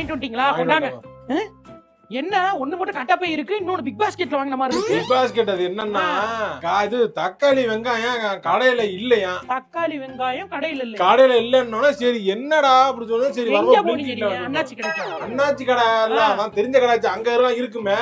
வாங்கிட்டு வந்துட்டீங்களா? கொண்டாங்க என்ன? ஒண்ணு மட்டும் கட்டப்பை இருக்கு இன்னொன்னு பிக் பாஸ்கெட்ல வாங்கின மாதிரி இருக்கு. பிக் பாஸ்கெட் அது என்னன்னா இது தக்காளி வெங்காயம் கடையில இல்லையா? தக்காளி வெங்காயம் கடையில இல்ல கடையில இல்லைன்னா சரி என்னடா அப்படி சொன்னா சரி அண்ணாச்சி கிடைக்கும் அண்ணாச்சி கடை இல்ல. அதான் தெரிஞ்ச கடை அங்க எல்லாம் இருக்குமே.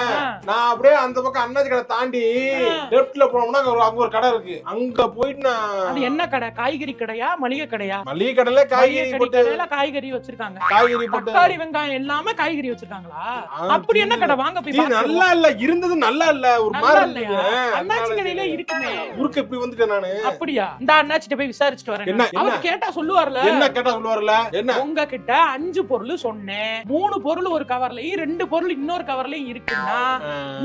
நான் அப்படியே அந்த பக்கம் அண்ணாச்சி கடை தாண்டி ஆ. லெப்ட்ல போனோம்னா அங்க ஒரு- கடை இருக்கு. அங்க போயிட்டு அது நான் என்ன கடை? காய்கறி கடையா மளிகை கடையா? மளிகை கடையில காய்கறி கடை கடையில காய்கறி வச்சிருக்காங்க. காய்கறி போட்டு தக்காளி வெங்காயம் எல்லாமே காய்கறி வச்சிருக்காங்களா? ஆ, அப்படி என்ன கடை? வாங்க போய். நல்லா இல்ல இருந்தது நல்லா இல்ல ஒரு மாதிரி இல்லையா. அண்ணாச்சி கடையில இருக்குமே. ஊருக்கு இப்படி வந்துட்டேன் நானு. அப்படியா? இந்த அண்ணாச்சிட்ட போய் விசாரிச்சுட்டு வரேன் அவர்? கேட்டா சொல்லுவார்ல. என்ன கேட்டா சொல்லுவார்ல? என்ன? உங்ககிட்ட அஞ்சு பொருள் சொன்னேன். மூணு பொருள் ஒரு கவர்லயும் ரெண்டு பொருள் இன்னொரு கவர்லயும் இருக்குன்னா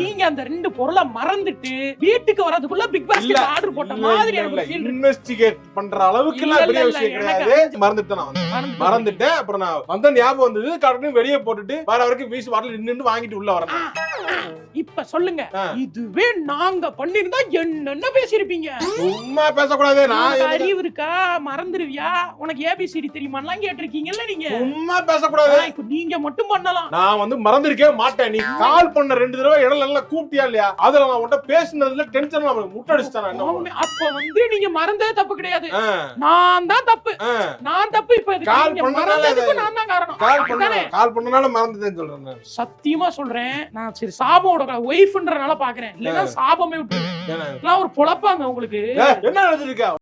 நீங்க அந்த ரெண்டு பொருளை மறந்துட்டு வீட்டுக்கு வரதுக்குள்ள பிக் பாஸ்கெட் ஆர்டர் போட்ட மாதிரி இன்வெஸ்டிகேட் பண்ற அளவுக்கு எல்லாம் பெரிய விஷயம் கிடையாது. மறந்துட்டேன் நான். மறந்துட்டேன். அப்புறம் நான் வந்த ஞாபகம் வந்தது கடனையும் வெளியே போட்டுட்டு வர வரைக்கும் வீசி வாட்டில் நின்று வாங்கிட்டு உள்ள வரணும் இப்ப சொல்லுங்க. இதுவே நாங்க பண்ணிருந்தா என்னென்ன பேசிருப்பீங்க சும்மா பேசக்கூடாது. நான் அறிவு இருக்கா? மறந்துருவியா? உனக்கு ஏபிசிடி தெரியுமாலாம் கேட்டிருக்கீங்கல்ல நீங்க? சும்மா பேசக்கூடாது. இப்ப நீங்க மட்டும் பண்ணலாம். நான் வந்து மறந்திருக்கவே மாட்டேன். நீ கால் பண்ண ரெண்டு தடவை இடம் நல்லா கூப்பிட்டியா இல்லையா? அதுல நான் உன்கிட்ட பேசுனதுல டென்ஷன் முட்டடிச்சிட்டேன் நான் ஆமா, அப்ப வந்து நீங்க மறந்தது தப்பு கிடையாது. நான் தான் தப்பு. நான் தப்பு இப்ப கால் அது- நான் தான் காரணம். கால் பண்ணனால மறந்துட்டேன்னு சொல்றேன். சத்தியமா சொல்றேன். நான் சரி சாபோட ஒய்ஃப்ன்றனால பாக்குறேன். இல்லன்னா சாபமே விட்டு ஒரு பொழப்பாங்க உங்களுக்கு. என்ன நினைச்சிருக்க